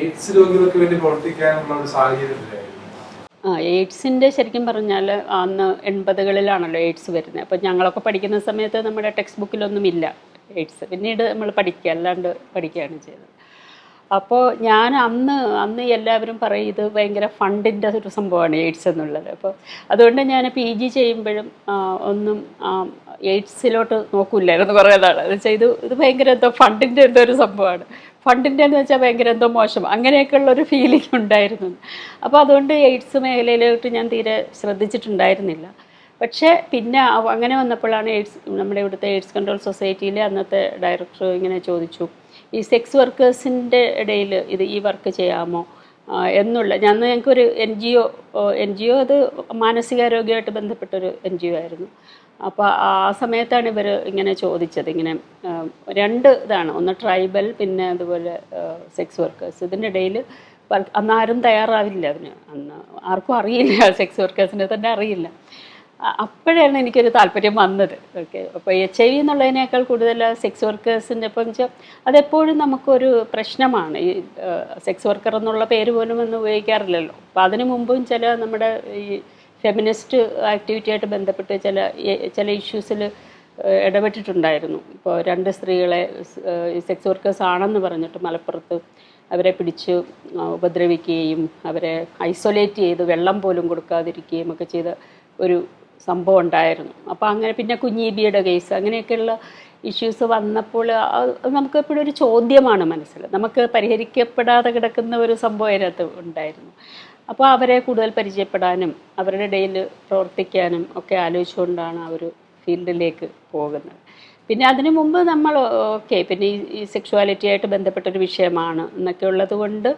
AIDS രോഗികൾക്ക് വേണ്ടി പ്രവർത്തിക്കാനുള്ള ഒരു സാഹചര്യത്തിലായിരുന്നു ആ എയ്ഡ്സിന്റെ ശരിക്കും പറഞ്ഞാൽ അന്ന് എൺപതുകളിലാണല്ലോ എയ്ഡ്സ് വരുന്നത്. അപ്പോൾ ഞങ്ങളൊക്കെ പഠിക്കുന്ന സമയത്ത് നമ്മുടെ ടെക്സ്റ്റ് ബുക്കിലൊന്നും ഇല്ല. എയ്ഡ്സ് പിന്നീട് നമ്മൾ പഠിക്കുക അല്ലാണ്ട് പഠിക്കുകയാണ് ചെയ്തത്. അപ്പോൾ ഞാൻ അന്ന് അന്ന് എല്ലാവരും പറയും ഇത് ഭയങ്കര ഫണ്ടിന്റെ ഒരു സംഭവമാണ് എയ്ഡ്സ് എന്നുള്ളത്. അപ്പോൾ അതുകൊണ്ട് ഞാൻ പി ജി ചെയ്യുമ്പോഴും ഒന്നും എയ്ഡ്സിലോട്ട് നോക്കില്ലായിരുന്നു കുറേ നാൾ എന്ന് വെച്ചാൽ ഇത് ഇത് ഭയങ്കര എന്തോ ഫണ്ടിന്റെ എന്തോ ഒരു സംഭവമാണ്. ഫണ്ടിന്റെ എന്ന് വെച്ചാൽ ഭയങ്കര എന്തോ മോശം. അങ്ങനെയൊക്കെയുള്ള ഒരു ഫീലിംഗ് ഉണ്ടായിരുന്നു. അപ്പോൾ അതുകൊണ്ട് എയ്ഡ്സ് മേഖലയിലോട്ട് ഞാൻ തീരെ ശ്രദ്ധിച്ചിട്ടുണ്ടായിരുന്നില്ല. പക്ഷേ പിന്നെ അങ്ങനെ വന്നപ്പോഴാണ് എയ്ഡ്സ് നമ്മുടെ ഇവിടുത്തെ എയ്ഡ്സ് കൺട്രോൾ സൊസൈറ്റിയിലെ അന്നത്തെ ഡയറക്ടർ ഇങ്ങനെ ചോദിച്ചു ഈ സെക്സ് വർക്കേഴ്സിന്റെ ഇടയിൽ ഇത് ഈ വർക്ക് ചെയ്യാമോ? എന്നുള്ള ഞാൻ ഞങ്ങൾക്കൊരു N G O N G O അത് മാനസികാരോഗ്യമായിട്ട് ബന്ധപ്പെട്ടൊരു എൻ ജി ഒ ആയിരുന്നു. അപ്പോൾ ആ സമയത്താണ് ഇവർ ഇങ്ങനെ ചോദിച്ചത് ഇങ്ങനെ രണ്ട് ഇതാണ് ഒന്ന് ട്രൈബൽ പിന്നെ അതുപോലെ സെക്സ് വർക്കേഴ്സ്. ഇതിന്റെ ഇടയിൽ അന്ന് ആരും തയ്യാറാവില്ല അതിന് അന്ന് ആർക്കും അറിയില്ല സെക്സ് വർക്കേഴ്സിനെ തന്നെ അറിയില്ല. അപ്പോഴാണ് എനിക്കൊരു താല്പര്യം വന്നത്. ഓക്കെ. അപ്പോൾ എച്ച് ഐ വി എന്നുള്ളതിനേക്കാൾ കൂടുതൽ സെക്സ് വർക്കേഴ്സിന്റെ ഇപ്പം വെച്ചാൽ അതെപ്പോഴും നമുക്കൊരു പ്രശ്നമാണ്. ഈ സെക്സ് വർക്കർ എന്നുള്ള പേര് പോലും ഒന്നും ഉപയോഗിക്കാറില്ലല്ലോ. അപ്പോൾ അതിനു മുമ്പും ചില നമ്മുടെ ഈ ഫെമിനിസ്റ്റ് ആക്ടിവിറ്റിയായിട്ട് ബന്ധപ്പെട്ട് ചില ചില ഇഷ്യൂസിൽ ഇടപെട്ടിട്ടുണ്ടായിരുന്നു. ഇപ്പോൾ രണ്ട് സ്ത്രീകളെ സെക്സ് വർക്കേഴ്സ് ആണെന്ന് പറഞ്ഞിട്ട് മലപ്പുറത്ത് അവരെ പിടിച്ച് ഉപദ്രവിക്കുകയും അവരെ ഐസൊലേറ്റ് ചെയ്ത് വെള്ളം പോലും കൊടുക്കാതിരിക്കുകയും ഒക്കെ ചെയ്ത ഒരു സംഭവം ഉണ്ടായിരുന്നു. അപ്പോൾ അങ്ങനെ പിന്നെ കുഞ്ഞീബിയുടെ കേസ് അങ്ങനെയൊക്കെയുള്ള ഇഷ്യൂസ് വന്നപ്പോൾ നമുക്ക് എപ്പോഴും ഒരു ചോദ്യമാണ് മനസ്സിൽ. നമുക്ക് പരിഹരിക്കപ്പെടാതെ കിടക്കുന്ന ഒരു സംഭവം അതിനകത്ത് ഉണ്ടായിരുന്നു. അപ്പോൾ അവരെ കൂടുതൽ പരിചയപ്പെടാനും അവരുടെ ഇടയിൽ പ്രവർത്തിക്കാനും ഒക്കെ ആലോചിച്ചുകൊണ്ടാണ് ആ ഒരു ഫീൽഡിലേക്ക് പോകുന്നത്. പിന്നെ അതിനു മുമ്പ് നമ്മൾ ഓക്കെ പിന്നെ ഈ സെക്ഷുവാലിറ്റി ആയിട്ട് ബന്ധപ്പെട്ടൊരു വിഷയമാണ് എന്നൊക്കെ ഉള്ളത് കൊണ്ട്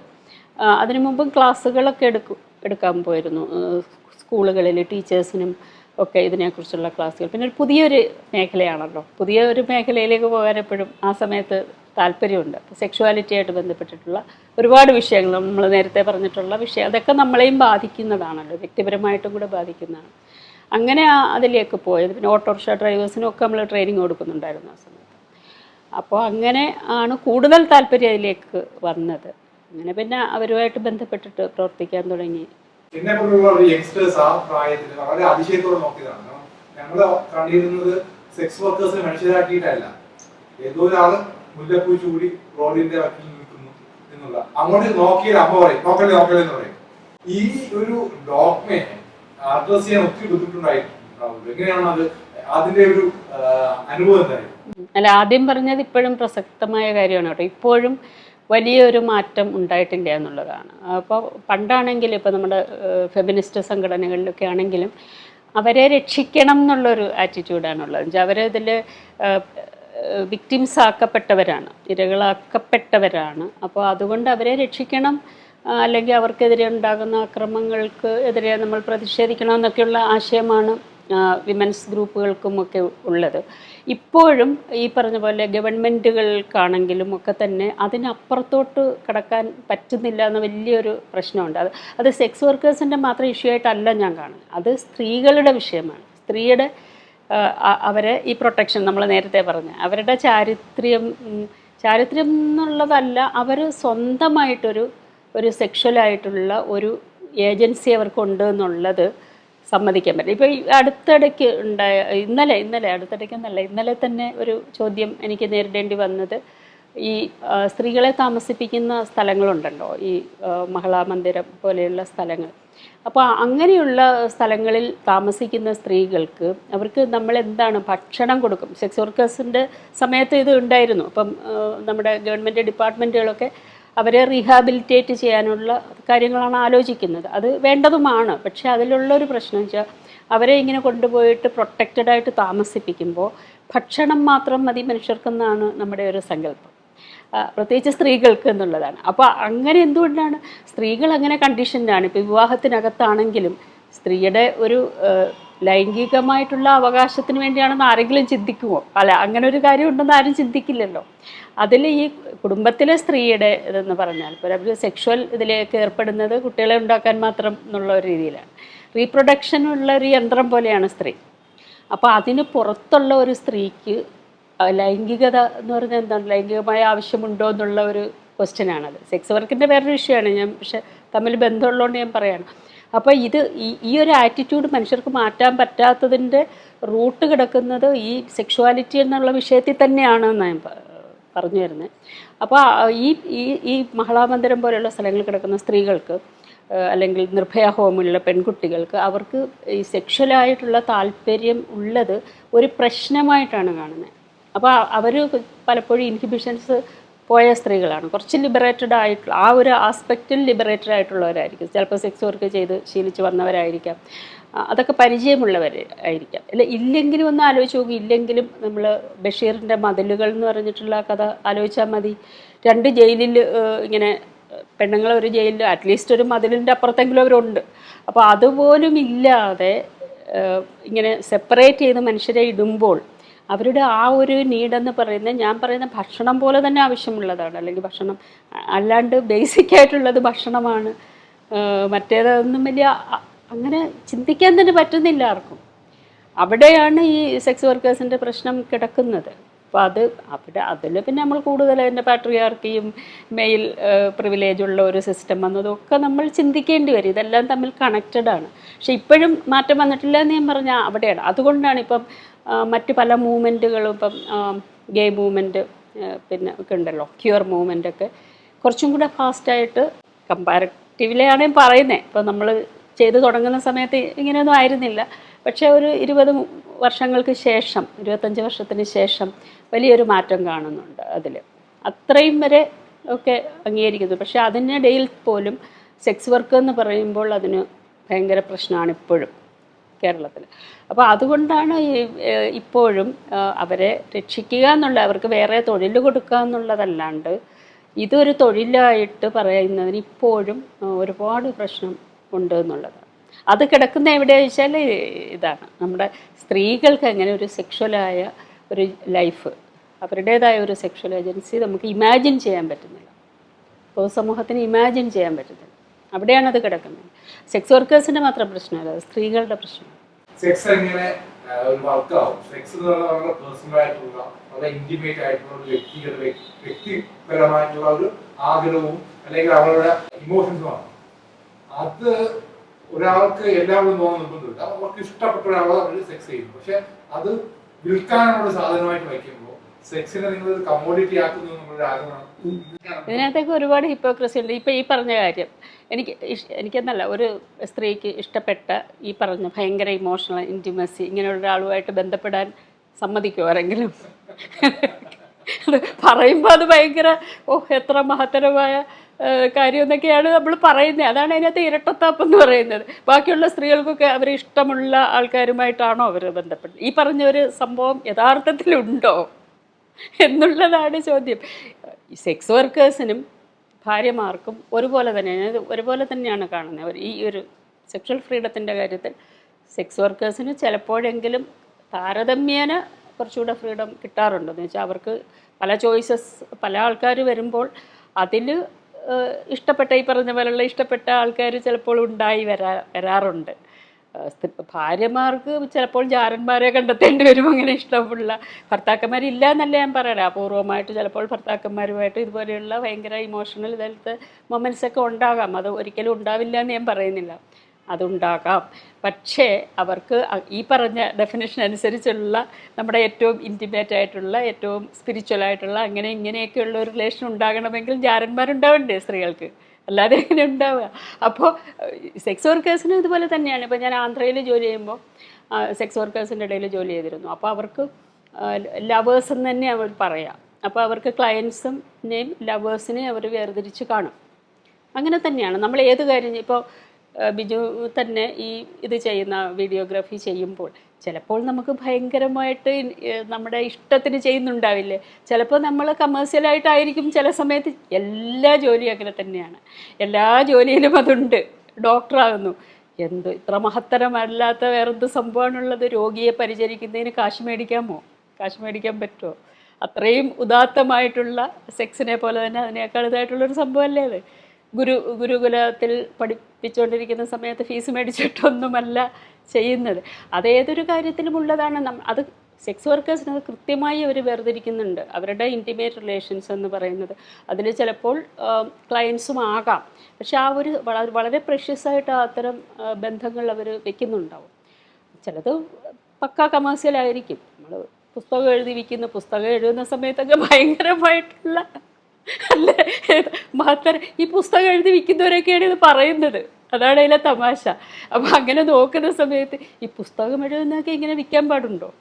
അതിനു മുമ്പും ക്ലാസ്സുകളൊക്കെ എടുക്കും എടുക്കാൻ പോയിരുന്നു. സ്കൂളുകളിൽ ടീച്ചേഴ്സിനും ഒക്കെ ഇതിനെക്കുറിച്ചുള്ള ക്ലാസ്സുകൾ. പിന്നെ ഒരു പുതിയൊരു മേഖലയാണല്ലോ. പുതിയ ഒരു മേഖലയിലേക്ക് പോകാൻ എപ്പോഴും ആ സമയത്ത് താല്പര്യമുണ്ട്. സെക്ഷുവാലിറ്റിയായിട്ട് ബന്ധപ്പെട്ടിട്ടുള്ള ഒരുപാട് വിഷയങ്ങൾ നമ്മൾ നേരത്തെ പറഞ്ഞിട്ടുള്ള വിഷയം അതൊക്കെ നമ്മളെയും ബാധിക്കുന്നതാണല്ലോ. വ്യക്തിപരമായിട്ടും കൂടെ ബാധിക്കുന്നതാണ്. അങ്ങനെ ആ- അതിലേക്ക് പോയത്. പിന്നെ ഓട്ടോറിക്ഷ ഡ്രൈവേഴ്സിനും ഒക്കെ നമ്മൾ ട്രെയിനിങ് കൊടുക്കുന്നുണ്ടായിരുന്നു ആ സമയത്ത്. അപ്പോൾ അങ്ങനെ ആണ് കൂടുതൽ താല്പര്യം അതിലേക്ക് വന്നത്. അങ്ങനെ പിന്നെ അവരുമായിട്ട് ബന്ധപ്പെട്ടിട്ട് പ്രവർത്തിക്കാൻ തുടങ്ങി. എന്നെ പോലുള്ള ഒരു യങ്സ്റ്റേഴ്സ് ആ പ്രായത്തിൽ വളരെ അതിശയത്തോടെ നോക്കിയതാണ്. ഞങ്ങൾ കണ്ടിരുന്നത് സെക്സ് വർക്കേഴ്സിനെ മനുഷ്യരാക്കിയിട്ടല്ല. ഏതോ ഒരാൾ മുല്ലപ്പൂ ചൂടി റോഡിന്റെ വക്കിൽ നിൽക്കുന്നു എന്നുള്ള. അങ്ങോട്ട് നോക്കിയാൽ അമ്മ പറയും നോക്കല്ലേ നോക്കല്ലേ എന്ന് പറയും. ഈ ഒരു ഡോക്മെ അഡ്രസ് ചെയ്യാൻ ഒത്തിരി ബുദ്ധിമുട്ടുണ്ടായിരുന്നു എങ്ങനെയാണ് അത്? അതിന്റെ ഒരു അനുഭവം എന്തായാലും അല്ല ആദ്യം പറഞ്ഞത് ഇപ്പോഴും പ്രസക്തമായ കാര്യമാണ് കേട്ടോ. ഇപ്പോഴും വലിയൊരു മാറ്റം ഉണ്ടായിട്ടില്ല എന്നുള്ളതാണ്. അപ്പോൾ പണ്ടാണെങ്കിൽ ഇപ്പോൾ നമ്മുടെ ഫെമിനിസ്റ്റ് സംഘടനകളിലൊക്കെ ആണെങ്കിലും അവരെ രക്ഷിക്കണം എന്നുള്ളൊരു ആറ്റിറ്റ്യൂഡാണുള്ളത് എന്നുവെച്ചാൽ അവരിതിൽ വിക്ടിംസ് ആക്കപ്പെട്ടവരാണ് ഇരകളാക്കപ്പെട്ടവരാണ്. അപ്പോൾ അതുകൊണ്ട് അവരെ രക്ഷിക്കണം അല്ലെങ്കിൽ അവർക്കെതിരെ ഉണ്ടാകുന്ന അക്രമങ്ങൾക്ക് എതിരെ നമ്മൾ പ്രതിഷേധിക്കണം എന്നൊക്കെയുള്ള ആശയമാണ് വിമൻസ് ഗ്രൂപ്പുകൾക്കും ഒക്കെ ഉള്ളത്. ഇപ്പോഴും ഈ പറഞ്ഞ പോലെ ഗവൺമെന്റുകൾക്കാണെങ്കിലും ഒക്കെ തന്നെ അതിനപ്പുറത്തോട്ട് കടക്കാൻ പറ്റുന്നില്ല എന്ന വലിയൊരു പ്രശ്നമുണ്ട്. അത് അത് സെക്സ് വർക്കേഴ്സിന്റെ മാത്രം ഇഷ്യൂ ആയിട്ടല്ല ഞാൻ കാണുന്നത്. അത് സ്ത്രീകളുടെ വിഷയമാണ്. സ്ത്രീയുടെ അവരെ ഈ പ്രൊട്ടക്ഷൻ നമ്മൾ നേരത്തെ പറഞ്ഞ അവരുടെ ചാരിത്ര്യം ചാരിത്രം എന്നുള്ളതല്ല അവർ സ്വന്തമായിട്ടൊരു ഒരു സെക്ഷലായിട്ടുള്ള ഒരു ഏജൻസി അവർക്കുണ്ട് എന്നുള്ളത് സമ്മതിക്കാൻ പറ്റില്ല. ഇപ്പോൾ ഈ അടുത്തിടയ്ക്ക് ഉണ്ടായ ഇന്നലെ ഇന്നലെ അടുത്തിടയ്ക്ക് എന്നല്ല ഇന്നലെ തന്നെ ഒരു ചോദ്യം എനിക്ക് നേരിടേണ്ടി വന്നത്. ഈ സ്ത്രീകളെ താമസിപ്പിക്കുന്ന സ്ഥലങ്ങളുണ്ടല്ലോ ഈ ആ, മഹിളാ മന്ദിരം പോലെയുള്ള സ്ഥലങ്ങൾ. അപ്പോൾ അങ്ങനെയുള്ള സ്ഥലങ്ങളിൽ താമസിക്കുന്ന സ്ത്രീകൾക്ക് അവർക്ക് നമ്മൾ എന്താണ് ഭക്ഷണം കൊടുക്കും? സെക്സ് വർക്കേഴ്സിന്റെ സമയത്ത് ഇത് ഉണ്ടായിരുന്നു. അപ്പം നമ്മുടെ ഗവൺമെന്റ് ഡിപ്പാർട്ട്മെന്റുകളൊക്കെ അവരെ റീഹാബിലിറ്റേറ്റ് ചെയ്യാനുള്ള കാര്യങ്ങളാണ് ആലോചിക്കുന്നത്. അത് വേണ്ടതുമാണ്. പക്ഷേ അതിലുള്ളൊരു പ്രശ്നം വെച്ചാൽ അവരെ ഇങ്ങനെ കൊണ്ടുപോയിട്ട് പ്രൊട്ടക്റ്റഡ് ആയിട്ട് താമസിപ്പിക്കുമ്പോൾ ഭക്ഷണം മാത്രം മതി മനുഷ്യർക്കെന്നാണ് നമ്മുടെ ഒരു സങ്കല്പം. പ്രത്യേകിച്ച് സ്ത്രീകൾക്ക് എന്നുള്ളതാണ്. അപ്പോൾ അങ്ങനെ എന്തുകൊണ്ടാണ് സ്ത്രീകൾ അങ്ങനെ കണ്ടീഷൻഡാണ് ഇപ്പോൾ വിവാഹത്തിനകത്താണെങ്കിലും സ്ത്രീയുടെ ഒരു ലൈംഗികമായിട്ടുള്ള അവകാശത്തിന് വേണ്ടിയാണെന്ന് ആരെങ്കിലും ചിന്തിക്കുമോ അല്ല അങ്ങനെ ഒരു കാര്യം ഉണ്ടെന്ന് ആരും ചിന്തിക്കില്ലല്ലോ. അതിൽ ഈ കുടുംബത്തിലെ സ്ത്രീയുടെ ഇതെന്ന് പറഞ്ഞാൽ ഇപ്പോൾ അവർ സെക്ഷൽ ഇതിലേക്ക് ഏർപ്പെടുന്നത് കുട്ടികളെ ഉണ്ടാക്കാൻ മാത്രം എന്നുള്ള ഒരു രീതിയിലാണ്. റീപ്രൊഡക്ഷനുള്ള ഒരു യന്ത്രം പോലെയാണ് സ്ത്രീ. അപ്പോൾ അതിന് പുറത്തുള്ള ഒരു സ്ത്രീക്ക് ലൈംഗികത എന്ന് പറഞ്ഞാൽ എന്താണ്? ലൈംഗികമായ ആവശ്യമുണ്ടോ എന്നുള്ള ഒരു ക്വസ്റ്റ്യൻ ആണത്. സെക്സ് വർക്കിന്റെ വേറൊരു വിഷയമാണ് ഞാൻ പക്ഷെ തമ്മിൽ ബന്ധമുള്ളതുകൊണ്ട് ഞാൻ പറയാണ്. അപ്പോൾ ഇത് ഈ ഒരു ആറ്റിറ്റ്യൂഡ് മനുഷ്യർക്ക് മാറ്റാൻ പറ്റാത്തതിന്റെ റൂട്ട് കിടക്കുന്നത് ഈ സെക്ഷുവാലിറ്റി എന്നുള്ള വിഷയത്തിൽ തന്നെയാണ് ഞാൻ പറഞ്ഞു വരുന്നത് അപ്പോൾ ഈ ഈ ഈ മഹളാമന്ദിരം പോലെയുള്ള സ്ഥലങ്ങളിൽ കിടക്കുന്ന സ്ത്രീകൾക്ക് അല്ലെങ്കിൽ നിർഭയ ഹോമിലുള്ള പെൺകുട്ടികൾക്ക് അവർക്ക് ഈ സെക്ഷലായിട്ടുള്ള താല്പര്യം ഉള്ളത് ഒരു പ്രശ്നമായിട്ടാണ് കാണുന്നത് അപ്പോൾ അവർ പലപ്പോഴും ഇൻഹിബിഷൻസ് പോയ സ്ത്രീകളാണ്. കുറച്ച് ലിബറേറ്റഡ് ആയിട്ടുള്ള ആ ഒരു ആസ്പെക്റ്റിൽ ലിബറേറ്റഡ് ആയിട്ടുള്ളവരായിരിക്കും. ചിലപ്പോൾ സെക്സ് വർക്ക് ചെയ്ത് ശീലിച്ച് വന്നവരായിരിക്കാം. അതൊക്കെ പരിചയമുള്ളവർ ആയിരിക്കാം. അല്ല ഇല്ലെങ്കിലും ഒന്ന് ആലോചിച്ച് നോക്കി. ഇല്ലെങ്കിലും നമ്മൾ ബഷീറിന്റെ മതിലുകൾ എന്ന് പറഞ്ഞിട്ടുള്ള കഥ ആലോചിച്ചാൽ മതി. രണ്ട് ജയിലിൽ ഇങ്ങനെ പെണ്ണുങ്ങൾ ഒരു ജയിലിൽ അറ്റ്ലീസ്റ്റ് ഒരു മതിലിന്റെ അപ്പുറത്തെങ്കിലും അവരുണ്ട്. അപ്പോൾ അതുപോലും ഇല്ലാതെ ഇങ്ങനെ സെപ്പറേറ്റ് ചെയ്ത് മനുഷ്യരെ ഇടുമ്പോൾ അവരുടെ ആ ഒരു നീഡെന്ന് പറയുന്നത് ഞാൻ പറയുന്ന ഭക്ഷണം പോലെ തന്നെ ആവശ്യമുള്ളതാണ്. അല്ലെങ്കിൽ ഭക്ഷണം അല്ലാണ്ട് ബേസിക് ആയിട്ടുള്ളത് ഭക്ഷണമാണ്. മറ്റേതൊന്നും വലിയ അങ്ങനെ ചിന്തിക്കാൻ തന്നെ പറ്റുന്നില്ല ആർക്കും. അവിടെയാണ് ഈ സെക്സ് വർക്കേഴ്സിന്റെ പ്രശ്നം കിടക്കുന്നത്. അപ്പോൾ അത് അവിടെ അതിൽ പിന്നെ നമ്മൾ കൂടുതൽ അതിന്റെ പാട്രിയാർക്കിയും മെയിൽ പ്രിവിലേജ് ഉള്ള ഒരു സിസ്റ്റം വന്നതൊക്കെ നമ്മൾ ചിന്തിക്കേണ്ടി വരും. ഇതെല്ലാം തമ്മിൽ കണക്റ്റഡ് ആണ്. പക്ഷെ ഇപ്പോഴും മാറ്റം വന്നിട്ടില്ല എന്ന് ഞാൻ പറഞ്ഞാൽ അവിടെയാണ്. അതുകൊണ്ടാണ് ഇപ്പം മറ്റ് പല മൂവ്മെന്റുകളും ഇപ്പം ഗേ മൂവ്മെന്റ് പിന്നെ ഒക്കെ ഉണ്ടല്ലോ ക്യൂർ മൂവ്മെന്റ് ഒക്കെ കുറച്ചും കൂടെ ഫാസ്റ്റായിട്ട് കമ്പാരറ്റീവ്ലിയാണ് പറയുന്നത് ഇപ്പോൾ നമ്മൾ ചെയ്തു തുടങ്ങുന്ന സമയത്ത് ഇങ്ങനെയൊന്നും ആയിരുന്നില്ല. പക്ഷേ ഒരു ഇരുപത് വർഷങ്ങൾക്ക് ശേഷം ഇരുപത്തഞ്ച് വർഷത്തിന് ശേഷം വലിയൊരു മാറ്റം കാണുന്നുണ്ട് അതിൽ അത്രയും വരെ ഒക്കെ അംഗീകരിക്കുന്നു. പക്ഷേ അതിനിടയിൽ പോലും സെക്സ് വർക്ക് എന്ന് പറയുമ്പോൾ അതിന് ഭയങ്കര പ്രശ്നമാണ് ഇപ്പോഴും. കേരളത്തിൽ അപ്പോൾ അതുകൊണ്ടാണ് ഇപ്പോഴും അവരെ രക്ഷിക്കുക എന്നുള്ള അവർക്ക് വേറെ തൊഴിൽ കൊടുക്കുക എന്നുള്ളതല്ലാണ്ട് ഇതൊരു തൊഴിലായിട്ട് പറയുന്നതിന് ഇപ്പോഴും ഒരുപാട് പ്രശ്നം ഉണ്ട് എന്നുള്ളത്. അത് കിടക്കുന്ന എവിടെ വെച്ചാൽ ഇതാണ്. നമ്മുടെ സ്ത്രീകൾക്ക് എങ്ങനെ ഒരു സെക്ഷലായ ഒരു ലൈഫ് അവരുടേതായ ഒരു സെക്ഷൽ ഏജൻസി നമുക്ക് ഇമാജിൻ ചെയ്യാൻ പറ്റുന്നില്ല. പൊതുസമൂഹത്തിന് ഇമാജിൻ ചെയ്യാൻ പറ്റുന്നില്ല. അവിടെയാണ് അത് കിടക്കുന്നത്. സെക്സ് വർക്കേഴ്സിന്റെ മാത്രം പ്രശ്നമല്ല സ്ത്രീകളുടെ പ്രശ്നം സെക്സ് എങ്ങനെ ഒരു വർക്കാവും. സെക്സ് എന്ന് പറഞ്ഞാൽ നമ്മുടെ പേഴ്സണൽ ആയിട്ടുള്ള വളരെ ഇന്റിമേറ്റ് ആയിട്ടുള്ള ഒരു വ്യക്തിയുടെ വ്യക്തിപരമായിട്ടുള്ള ഒരു ആഗ്രഹവും അല്ലെങ്കിൽ അവരുടെ ഇമോഷൻസുമാണ് അത് ഒരാൾക്ക് എല്ലാവരും തോന്നുന്ന നിർബന്ധമില്ല. അവർക്ക് ഇഷ്ടപ്പെട്ട ഒരാളെ അവർ സെക്സ് ചെയ്യുന്നു. പക്ഷെ അത് വിൽക്കാനുള്ള സാധനമായിട്ട് വയ്ക്കുമ്പോൾ സെക്സിനെ നിങ്ങൾ ഒരു കമ്മോഡിറ്റി ആക്കുന്നു നമ്മളൊരു ആഗ്രഹമാണ്. ഇതിനകത്തൊക്കെ ഒരുപാട് ഹിപ്പോക്രസി ഉണ്ട്. ഇപ്പം ഈ പറഞ്ഞ കാര്യം എനിക്ക് എനിക്കെന്നല്ല ഒരു സ്ത്രീക്ക് ഇഷ്ടപ്പെട്ട ഈ പറഞ്ഞ ഭയങ്കര ഇമോഷണൽ ഇന്റിമസി ഇങ്ങനെയുള്ള ഒരാളുമായിട്ട് ബന്ധപ്പെടാൻ സമ്മതിക്കുമോ ആരെങ്കിലും? അത് പറയുമ്പോൾ അത് ഭയങ്കര ഓ എത്ര മഹത്തരമായ കാര്യമെന്നൊക്കെയാണ് നമ്മൾ പറയുന്നത്. അതാണ് അതിനകത്ത് ഇരട്ടത്താപ്പ് എന്ന് പറയുന്നത്. ബാക്കിയുള്ള സ്ത്രീകൾക്കൊക്കെ അവർ ഇഷ്ടമുള്ള ആൾക്കാരുമായിട്ടാണോ അവർ ബന്ധപ്പെട്ടത്? ഈ പറഞ്ഞ ഒരു സംഭവം യഥാർത്ഥത്തിലുണ്ടോ? എന്നുള്ളതാണ് ചോദ്യം. സെക്സ് വർക്കേഴ്സിനും ഭാര്യമാർക്കും ഒരുപോലെ തന്നെ ഒരുപോലെ തന്നെയാണ് കാണുന്നത്. ഈ ഒരു സെക്ഷൽ ഫ്രീഡത്തിന്റെ കാര്യത്തിൽ സെക്സ് വർക്കേഴ്സിന് ചിലപ്പോഴെങ്കിലും താരതമ്യേന കുറച്ചുകൂടെ ഫ്രീഡം കിട്ടാറുണ്ടോ. എന്ന് വെച്ചാൽ അവർക്ക് പല ചോയ്സസ് പല ആൾക്കാർ വരുമ്പോൾ അതിൽ ഇഷ്ടപ്പെട്ട ഈ പറഞ്ഞ പോലെയുള്ള ഇഷ്ടപ്പെട്ട ആൾക്കാർ ചിലപ്പോൾ ഉണ്ടായി വരാ വരാറുണ്ട്. ഭാര്യമാർക്ക് ചിലപ്പോൾ ജാരന്മാരെ കണ്ടെത്തേണ്ടി വരും. അങ്ങനെ ഇഷ്ടമുള്ള ഭർത്താക്കന്മാരില്ല എന്നല്ല ഞാൻ പറയണേ. അപൂർവമായിട്ട് ചിലപ്പോൾ ഭർത്താക്കന്മാരുമായിട്ട് ഇതുപോലെയുള്ള ഭയങ്കര ഇമോഷണൽ ഇതിലത്തെ മൊമെൻസൊക്കെ ഉണ്ടാകാം. അത് ഒരിക്കലും ഉണ്ടാവില്ല എന്ന് ഞാൻ പറയുന്നില്ല. അതുണ്ടാകാം. പക്ഷേ അവർക്ക് ഈ പറഞ്ഞ ഡെഫിനേഷൻ അനുസരിച്ചുള്ള നമ്മുടെ ഏറ്റവും ഇന്റിമേറ്റ് ആയിട്ടുള്ള ഏറ്റവും സ്പിരിച്വൽ ആയിട്ടുള്ള അങ്ങനെ ഇങ്ങനെയൊക്കെയുള്ള ഒരു റിലേഷൻ ഉണ്ടാകണമെങ്കിൽ ജാരന്മാരുണ്ടാവണ്ടേ സ്ത്രീകൾക്ക്? അല്ലാതെ എങ്ങനെ ഉണ്ടാവുക. അപ്പോൾ സെക്സ് വർക്കേഴ്സിനും ഇതുപോലെ തന്നെയാണ്. ഇപ്പോൾ ഞാൻ ആന്ധ്രയിൽ ജോലി ചെയ്യുമ്പോൾ സെക്സ് വർക്കേഴ്സിന്റെ ഇടയിൽ ജോലി ചെയ്തിരുന്നു. അപ്പോൾ അവർക്ക് ലവേഴ്സ് എന്ന് തന്നെ അവർ പറയാം. അപ്പോൾ അവർക്ക് ക്ലയൻസിനെയും ലവേഴ്സിനെയും അവർ വേർതിരിച്ച് കാണും. അങ്ങനെ തന്നെയാണ്. നമ്മൾ ഏത് കാര്യം ഇപ്പോൾ ബിജു തന്നെ ഈ ഇത് ചെയ്യുന്ന വീഡിയോഗ്രാഫി ചെയ്യുമ്പോൾ ചിലപ്പോൾ നമുക്ക് ഭയങ്കരമായിട്ട് നമ്മുടെ ഇഷ്ടത്തിന് ചെയ്യുന്നുണ്ടാവില്ലേ? ചിലപ്പോൾ നമ്മൾ കമേഴ്സ്യലായിട്ടായിരിക്കും ചില സമയത്ത് എല്ലാ ജോലിയും അങ്ങനെ തന്നെയാണ്. എല്ലാ ജോലിയിലും അതുണ്ട്. ഡോക്ടറാകുന്നു എന്ത് ഇത്ര മഹത്തരമല്ലാത്ത വേറെന്ത് സംഭവമാണുള്ളത്? രോഗിയെ പരിചരിക്കുന്നതിന് കാശ് മേടിക്കാമോ? കാശ് മേടിക്കാൻ പറ്റുമോ? അത്രയും ഉദാത്തമായിട്ടുള്ള സെക്സിനെ പോലെ തന്നെ അതിനേക്കാൾ ഇതായിട്ടുള്ളൊരു സംഭവമല്ലേ അത്? ഗുരു ഗുരുകുലത്തിൽ പഠിപ്പിച്ചുകൊണ്ടിരിക്കുന്ന സമയത്ത് ഫീസ് മേടിച്ചിട്ടൊന്നുമല്ല ചെയ്യുന്നത്. അതേതൊരു കാര്യത്തിലും ഉള്ളതാണ്. അത് സെക്സ് വർക്കേഴ്സിന് കൃത്യമായി അവർ വേർതിരിക്കുന്നുണ്ട്. അവരുടെ ഇന്റിമേറ്റ് റിലേഷൻസ് എന്ന് പറയുന്നത്. അതിൽ ചിലപ്പോൾ ക്ലയൻസും ആകാം. പക്ഷെ ആ ഒരു വളരെ വളരെ പ്രഷ്യസായിട്ട് അത്തരം ബന്ധങ്ങൾ അവർ വെക്കുന്നുണ്ടാവും. ചിലത് പക്ക കമേഴ്സ്യലായിരിക്കും നമ്മൾ പുസ്തകം എഴുതി വിൽക്കുന്ന പുസ്തകം എഴുതുന്ന സമയത്തൊക്കെ ഭയങ്കരമായിട്ടുള്ള അല്ലേ? മാത്രം ഈ പുസ്തകം എഴുതി വിൽക്കുന്നവരൊക്കെയാണ് ഇത് പറയുന്നത്. അതാണ് അതിലെ തമാശ. അപ്പം അങ്ങനെ നോക്കുന്ന സമയത്ത് ഈ പുസ്തകം എഴുതുന്നതൊക്കെ ഇങ്ങനെ വിൽക്കാൻ പാടുണ്ടോ?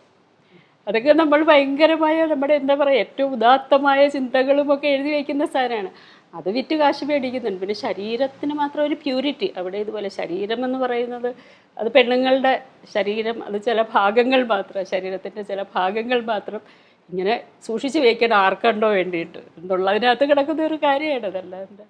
അതൊക്കെ നമ്മൾ ഭയങ്കരമായ നമ്മുടെ എന്താ പറയുക ഏറ്റവും ഉദാത്തമായ ചിന്തകളും ഒക്കെ എഴുതി വയ്ക്കുന്ന സാധനമാണ്. അത് വിറ്റ് കാശ് മേടിക്കുന്നുണ്ട്. പിന്നെ ശരീരത്തിന് മാത്രം ഒരു പ്യൂരിറ്റി. അവിടെ ഇതുപോലെ ശരീരം എന്ന് പറയുന്നത് അത് പെണ്ണുങ്ങളുടെ ശരീരം അത് ചില ഭാഗങ്ങൾ മാത്രം ശരീരത്തിന്റെ ചില ഭാഗങ്ങൾ മാത്രം ഇങ്ങനെ സൂക്ഷിച്ച് വയ്ക്കണം ആർക്കണ്ടോ വേണ്ടിയിട്ട്. എന്നുള്ളതിനകത്ത് കിടക്കുന്ന ഒരു കാര്യമാണ് അതല്ലാണ്ട്